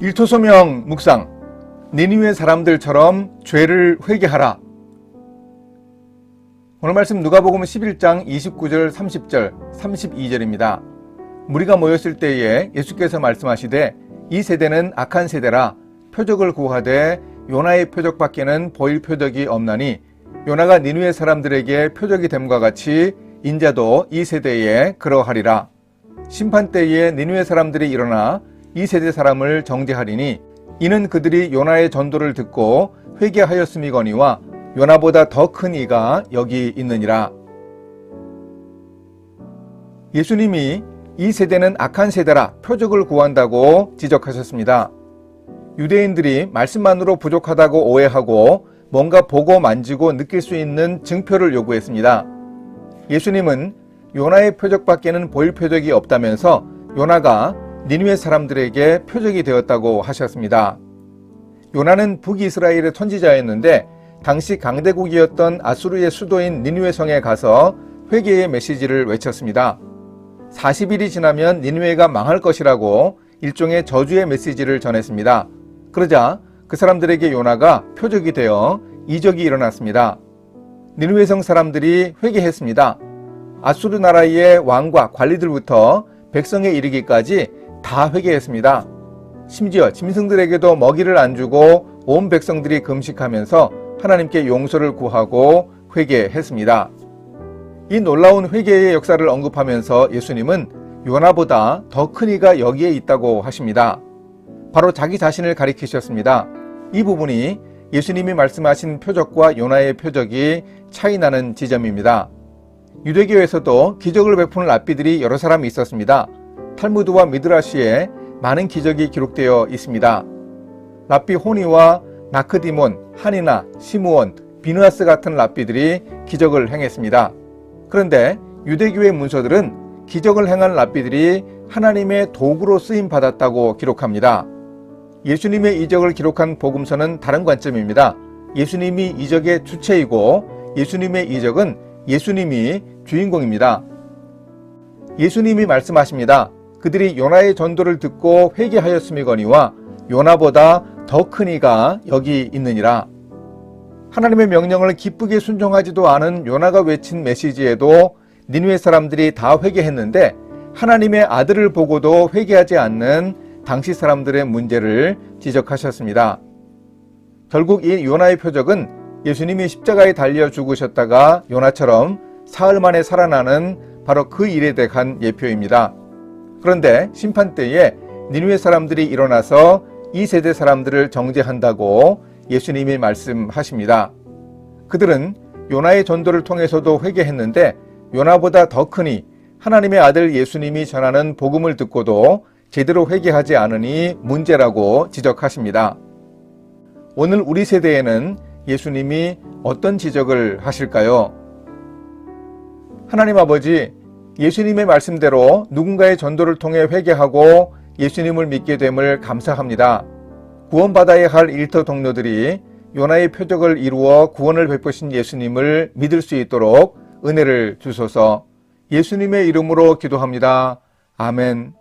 일토소명 묵상 니니웨 사람들처럼 죄를 회개하라. 오늘 말씀 누가복음 11장 29절 30절 32절입니다. 무리가 모였을 때에 예수께서 말씀하시되 이 세대는 악한 세대라 표적을 구하되 요나의 표적밖에는 보일 표적이 없나니 요나가 니누의 사람들에게 표적이 됨과 같이 인자도 이 세대에 그러하리라. 심판 때에 니누의 사람들이 일어나 이 세대 사람을 정죄하리니 이는 그들이 요나의 전도를 듣고 회개하였음이거니와 요나보다 더 큰 이가 여기 있느니라. 예수님이 이 세대는 악한 세대라 표적을 구한다고 지적하셨습니다. 유대인들이 말씀만으로 부족하다고 오해하고 뭔가 보고 만지고 느낄 수 있는 증표를 요구했습니다. 예수님은 요나의 표적밖에는 보일 표적이 없다면서 요나가 니누의 사람들에게 표적이 되었다고 하셨습니다. 요나는 북이스라엘의 선지자였는데 당시 강대국이었던 아수르의 수도인 니누의 성에 가서 회개의 메시지를 외쳤습니다. 40일이 지나면 니누에가 망할 것이라고 일종의 저주의 메시지를 전했습니다. 그러자 그 사람들에게 요나가 표적이 되어 이적이 일어났습니다. 니누의 성 사람들이 회개했습니다. 아수르 나라의 왕과 관리들부터 백성에 이르기까지 다 회개했습니다. 심지어 짐승들에게도 먹이를 안 주고 온 백성들이 금식하면서 하나님께 용서를 구하고 회개했습니다. 이 놀라운 회개의 역사를 언급하면서 예수님은 요나보다 더 큰 이가 여기에 있다고 하십니다. 바로 자기 자신을 가리키셨습니다. 이 부분이 예수님이 말씀하신 표적과 요나의 표적이 차이 나는 지점입니다. 유대교에서도 기적을 베푸는 랍비들이 여러 사람이 있었습니다. 탈무드와 미드라시에 많은 기적이 기록되어 있습니다. 랍비 호니와 나크디몬, 하니나, 시므온, 비누아스 같은 랍비들이 기적을 행했습니다. 그런데 유대교의 문서들은 기적을 행한 랍비들이 하나님의 도구로 쓰임 받았다고 기록합니다. 예수님의 이적을 기록한 복음서는 다른 관점입니다. 예수님이 이적의 주체이고 예수님의 이적은 예수님이 주인공입니다. 예수님이 말씀하십니다. 그들이 요나의 전도를 듣고 회개하였음이거니와 요나보다 더 큰 이가 여기 있느니라. 하나님의 명령을 기쁘게 순종하지도 않은 요나가 외친 메시지에도 니누의 사람들이 다 회개했는데 하나님의 아들을 보고도 회개하지 않는 당시 사람들의 문제를 지적하셨습니다. 결국 이 요나의 표적은 예수님이 십자가에 달려 죽으셨다가 요나처럼 사흘 만에 살아나는 바로 그 일에 대한 예표입니다. 그런데 심판 때에 니누의 사람들이 일어나서 이 세대 사람들을 정죄한다고 예수님이 말씀하십니다. 그들은 요나의 전도를 통해서도 회개했는데 요나보다 더 크니 하나님의 아들 예수님이 전하는 복음을 듣고도 제대로 회개하지 않으니 문제라고 지적하십니다. 오늘 우리 세대에는 예수님이 어떤 지적을 하실까요? 하나님 아버지, 예수님의 말씀대로 누군가의 전도를 통해 회개하고 예수님을 믿게 됨을 감사합니다. 구원받아야 할 일터 동료들이 요나의 표적을 이루어 구원을 베푸신 예수님을 믿을 수 있도록 은혜를 주소서 예수님의 이름으로 기도합니다. 아멘.